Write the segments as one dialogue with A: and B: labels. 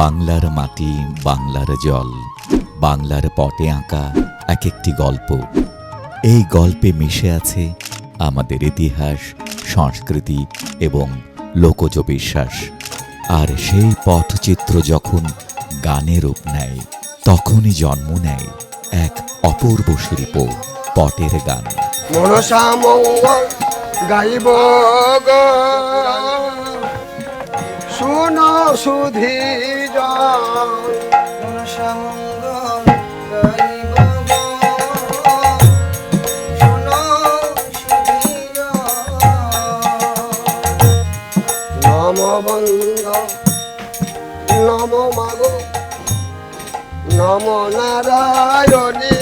A: বাংলার মাটি, বাংলার জল, বাংলার পটে আঁকা এক একটি গল্প। এই গল্পে মিশে আছে আমাদের ইতিহাস, সংস্কৃতি এবং লোকজ বিশ্বাস আর সেই পটচিত্র যখন গানে রূপ নেয়, তখনই জন্ম নেয় এক অপূর্ব শিল্প, পটের গান।
B: গাইব শুন নম মাগ নম নারায়ণী।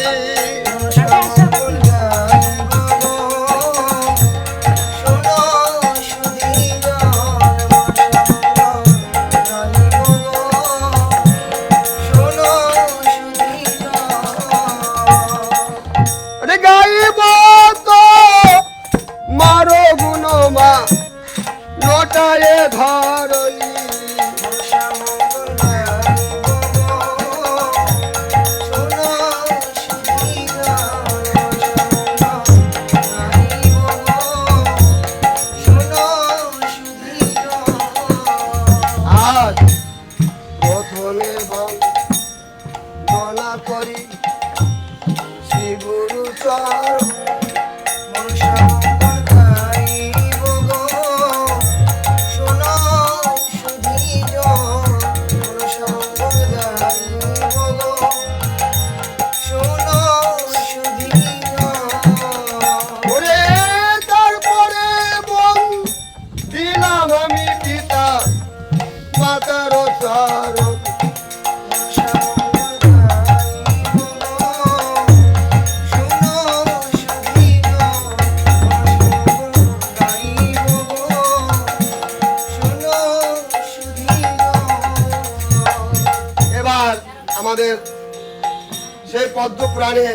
B: গুরু সেই পদ্ম পুরাণে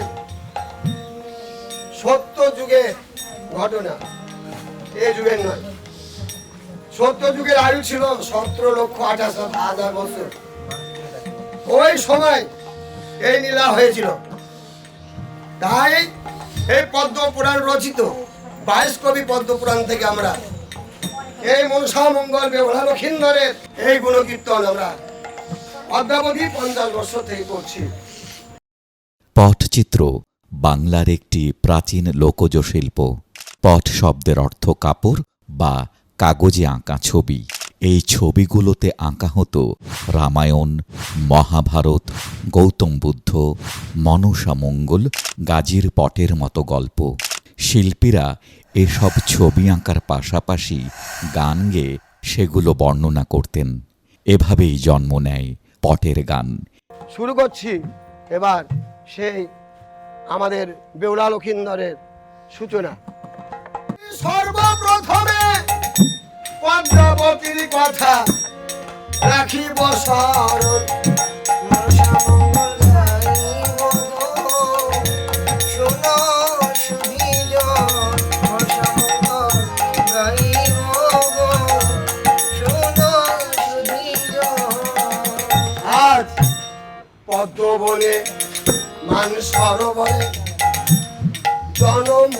B: সত্য যুগে ঘটনা। এ যুগের নয়। সত্য যুগের আয়ু ছিল সতেরো লক্ষ আঠাশ হাজার বছর। ওই সময় এই নীলা হয়েছিল। তাই এই পদ্ম পুরাণ রচিত বাইশ কবি পদ্ম পুরাণ থেকে আমরা এই মনসা মঙ্গল বেবলা লক্ষিন্দরের এই গুণকীর্তন আমরা অদ্যাবধি পঞ্চাশ বছর থেকে করছি।
A: পটচিত্র বাংলার একটি প্রাচীন লোকজ শিল্প পট শব্দের অর্থ কাপড় বা কাগজে আঁকা ছবি। এই ছবিগুলোতে আঁকা হতো রামায়ণ, মহাভারত, গৌতম বুদ্ধ, মনসা মঙ্গল, গাজীর পটের মতো গল্প। শিল্পীরা এসব ছবি আঁকার পাশাপাশি গান গেয়ে সেগুলো বর্ণনা করতেন। এভাবেই জন্ম নেয় পটের গান।
B: শুরু করছি। এবার সেই আমাদের বেউলা লক্ষিন্দরের সূচনা। সর্বপ্রথমে পদ্মাবতীর কথা রাখিব স্মরণ পদ্মবনে মান সরোবরে জনম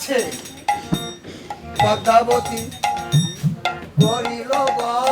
B: কাছে পদ্মাবতী করিল গমন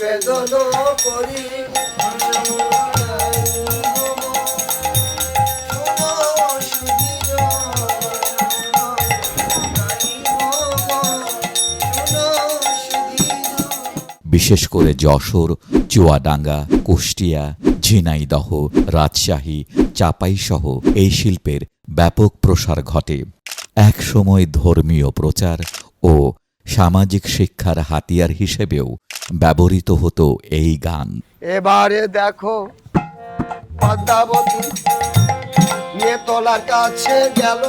A: বিশেষ করে যশোর, চুয়াডাঙ্গা, কুষ্টিয়া, ঝিনাইদহ, রাজশাহী, চাপাইসহ এই শিল্পের ব্যাপক প্রসার ঘটে। একসময় ধর্মীয় প্রচার ও সামাজিক শিক্ষার হাতিয়ার হিসেবেও ব্যবহৃত হতো এই গান।
C: এবারে দেখো, পদ্মাবতী নিয়ে তোলার কাছে গেল।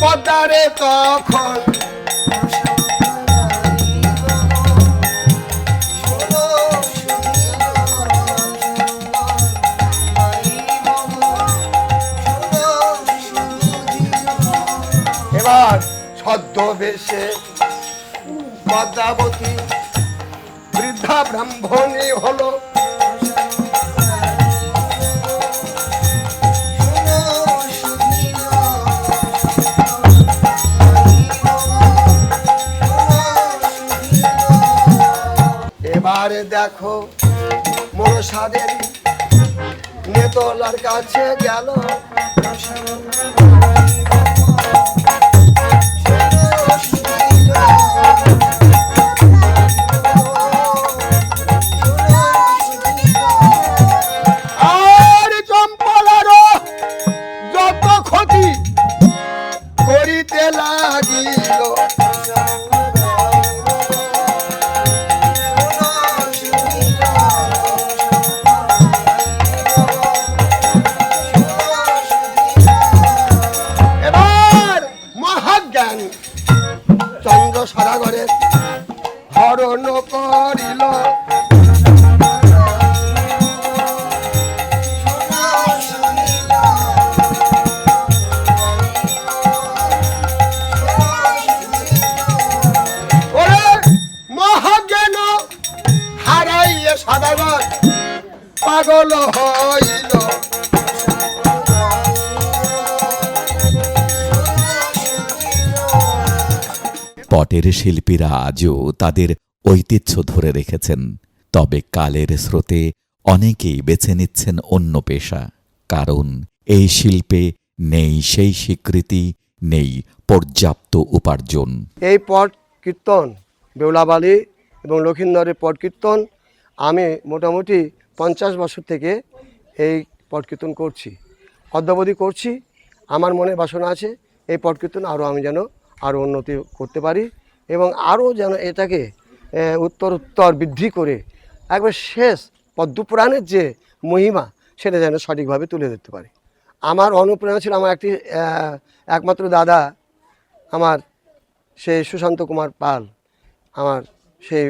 C: পদ্মারে তখন। এবার ছদ্মবেশে পদ্মাবতী বৃদ্ধা ব্রাহ্মণী হলো এবারে দেখো মোর সাদের নেতলার কাছে গেল। পাগল হইল।
A: পটের শিল্পীরা আজও তাদের ঐতিহ্য ধরে রেখেছেন তবে কালের স্রোতে অনেকেই বেছে নিচ্ছেন অন্য পেশা কারণ এই শিল্পে নেই সেই স্বীকৃতি নেই পর্যাপ্ত উপার্জন।
C: এই পট কীর্তন বেউলাবালি এবং লক্ষিন্দরের পট কীর্তন আমি মোটামুটি পঞ্চাশ বছর থেকে এই পটকীর্তন করছি, অদ্যাবধি করছি। আমার মনে বাসনা আছে, এই পটকীর্তন আরও আমি যেন আরও উন্নতি করতে পারি এবং আরও যেন এটাকে উত্তর উত্তর বৃদ্ধি করে একবার শেষ পদ্মপুরাণের যে মহিমা, সেটা যেন সঠিকভাবে তুলে ধরতে পারি। আমার অনুপ্রেরণা ছিল আমার একটি একমাত্র দাদা, আমার সেই সুশান্ত কুমার পাল, আমার সেই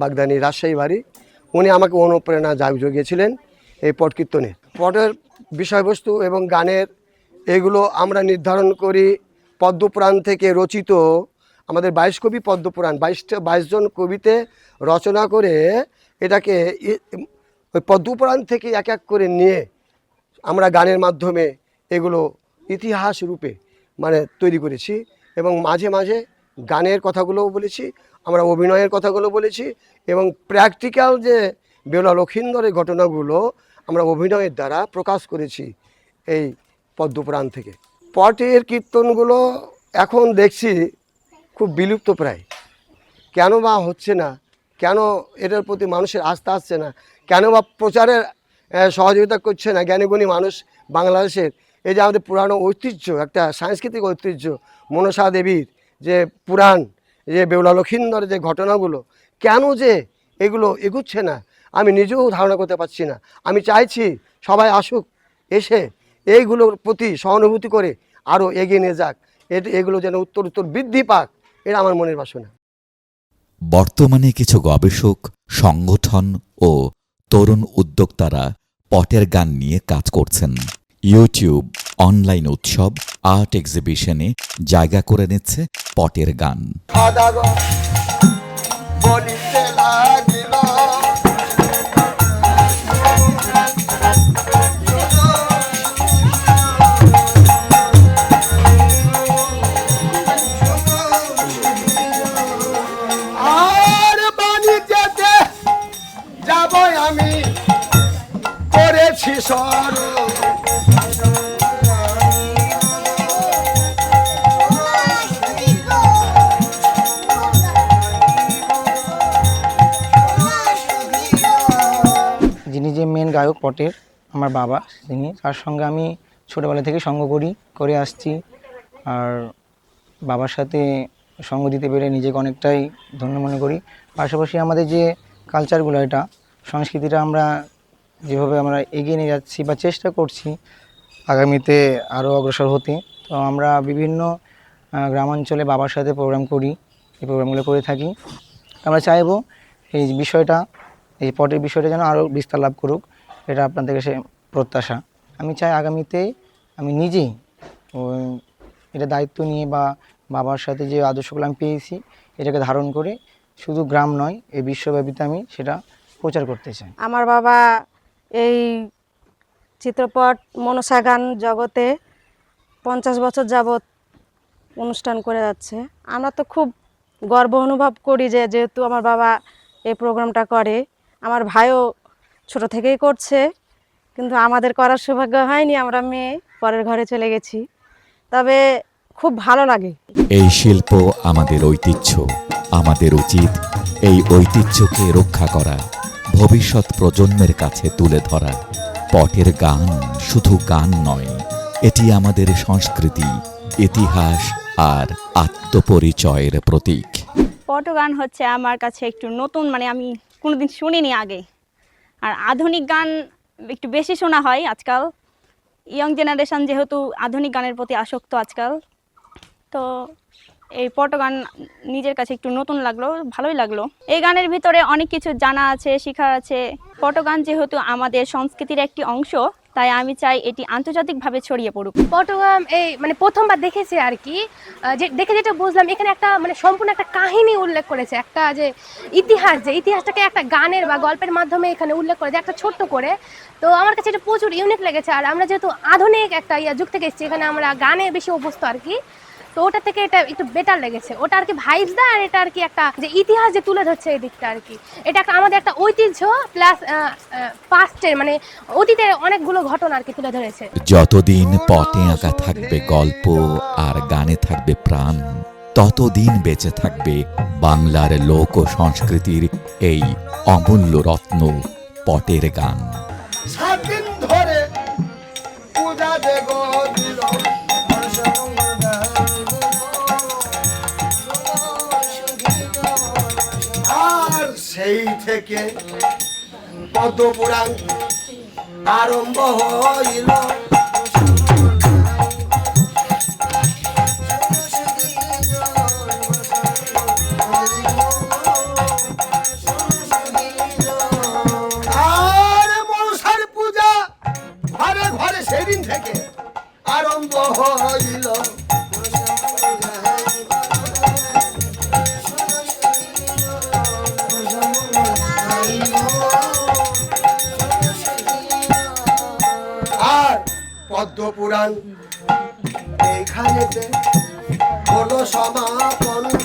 C: বাগদানি রাজশাহী বাড়ি। উনি আমাকে অনুপ্রেরণা জাগ জগিয়েছিলেন এই পট কীর্তনের পটের বিষয়বস্তু এবং গানের এগুলো আমরা নির্ধারণ করি পদ্মপুরাণ থেকে রচিত আমাদের বাইশ কবি পদ্মপুরাণ বাইশটা বাইশ জন কবিতে রচনা করে এটাকে ওই পদ্মপুরাণ থেকে এক এক করে নিয়ে আমরা গানের মাধ্যমে এগুলো ইতিহাস রূপে মানে তৈরি করেছি এবং মাঝে মাঝে গানের কথাগুলোও বলেছি, আমরা অভিনয়ের কথাগুলো বলেছি এবং প্র্যাকটিক্যাল যে বেলা লক্ষিন্দরের ঘটনাগুলো আমরা অভিনয়ের দ্বারা প্রকাশ করেছি এই পদ্মপুরাণ থেকে। পটের কীর্তনগুলো এখন দেখছি খুব বিলুপ্ত প্রায়। কেন বা হচ্ছে না? কেন এটার প্রতি মানুষের আস্থা আসছে না? কেন বা প্রচারের সহযোগিতা করছে না জ্ঞানীগুণী মানুষ বাংলাদেশের? এই যে আমাদের পুরানো ঐতিহ্য, একটা সাংস্কৃতিক ঐতিহ্য, মনসা দেবীর যে পুরাণ যে বেউলা লক্ষিন্দরের যে ঘটনাগুলো, কেন যে এগুলো এগুচ্ছে না? আমি নিজেও ধারণা করতে পারছি না। আমি চাইছি সবাই আসুক, এসে এইগুলোর প্রতি সহানুভূতি করে আরও এগিয়ে নিয়ে যাক। এগুলো যেন উত্তর উত্তর বৃদ্ধি পাক, এটা আমার মনের বাসনা।
A: বর্তমানে কিছু গবেষক, সংগঠন ও তরুণ উদ্যোক্তারা পটের গান নিয়ে কাজ করছেন। ইউটিউব অনলাইন উৎসব, আর্ট এক্সিবিশনে জায়গা করে নিচ্ছে পটের গান।
B: আমি করেছি সর।
D: গায়ক পটের আমার বাবা তিনি তার সঙ্গে আমি ছোটোবেলা থেকে সঙ্গ করি, করে আসছি। আর বাবার সাথে সঙ্গ দিতে পেরে নিজেকে অনেকটাই ধন্য মনে করি। পাশাপাশি আমাদের যে কালচারগুলো এটা, সংস্কৃতিটা আমরা যেভাবে আমরা এগিয়ে নিয়ে যাচ্ছি বা চেষ্টা করছি, আগামীতে আরও অগ্রসর হতে, তো আমরা বিভিন্ন গ্রামাঞ্চলে বাবার সাথে প্রোগ্রাম করি, এই প্রোগ্রামগুলো করে থাকি। আমরা চাইব এই বিষয়টা, এই পটের বিষয়টা যেন আরও বিস্তার লাভ করুক। এটা আপনাদের কাছে প্রত্যাশা। আমি চাই আগামীতে আমি নিজেই এটা দায়িত্ব নিয়ে বা বাবার সাথে যে আদর্শগুলো আমি পেয়েছি, এটাকে ধারণ করে শুধু গ্রাম নয়, এই বিশ্বব্যাপীতে আমি সেটা প্রচার করতে চাই।
E: আমার বাবা এই চিত্রপট মনসা গান জগতে পঞ্চাশ বছর যাবৎ অনুষ্ঠান করে যাচ্ছে। আমরা তো খুব গর্ব অনুভব করি যে যেহেতু আমার বাবা এই প্রোগ্রামটা করে, আমার ভাইও ছোট থেকেই করছে কিন্তু আমাদের করার সৌভাগ্য হয়নি আমরা মেয়ে পরের ঘরে চলে গেছি। তবে খুব ভালো লাগে।
A: এই শিল্প আমাদের ঐতিহ্য আমাদের উচিত এই ঐতিহ্যকে রক্ষা করা ভবিষ্যৎ প্রজন্মের কাছে তুলে ধরা। পটের গান শুধু গান নয় এটি আমাদের সংস্কৃতি ইতিহাস আর আত্মপরিচয়ের প্রতীক।
F: পটো গান হচ্ছে আমার কাছে একটু নতুন মানে আমি কোনোদিন শুনিনি আগে। আর আধুনিক গান একটু বেশি শোনা হয় আজকাল। ইয়ং জেনারেশন যেহেতু আধুনিক গানের প্রতি আসক্ত আজকাল। তো এই পটো গান নিজের কাছে একটু নতুন লাগল, ভালোই লাগল। এই গানের ভিতরে অনেক কিছু জানা আছে শেখার আছে। পটো গান যেহেতু আমাদের সংস্কৃতির একটি অংশ তাই আমি চাই এটি আন্তর্জাতিকভাবে ছড়িয়ে পড়ুক।
G: পটোগ্রাম এই মানে প্রথমবার দেখেছি আর কি। যে দেখে যেটা বুঝলাম, এখানে একটা মানে সম্পূর্ণ একটা কাহিনী উল্লেখ করেছে। একটা যে ইতিহাস, যে ইতিহাসটাকে একটা গানের বা গল্পের মাধ্যমে এখানে উল্লেখ করেছে, একটা ছোট্ট করে। তো আমার কাছে এটা প্রচুর ইউনিক লেগেছে। আর আমরা যেহেতু আধুনিক একটা ইয়া যুগ থেকে এসেছি, এখানে আমরা গানে বেশি অভ্যস্ত আর কি। তো ওটা থেকে এটা একটু বেটার লেগেছে। ওটা আর কি ভাইবস দেয় আর এটা আর কি একটা যে ইতিহাস যে তুলে ধরছে এই দিকটা আর কি। এটা একটা আমাদের একটা ঐতিহ্য প্লাস পাস্টের মানে অতীতের অনেকগুলো ঘটনা আর কি তুলে ধরেছে।
A: যতদিন পটে আঁকা থাকবে গল্প আর গানে থাকবে প্রাণ, ততদিন বেঁচে থাকবে বাংলার লোক সংস্কৃতির এই অমূল্য রত্ন পটের গান।
B: থেকে পদ্মপুরাণ আরম্ভ হইল। সেদিন থেকে আরম্ভ হইল। পদ্মপুরাণ। এইখানেতে হলো সমাপন।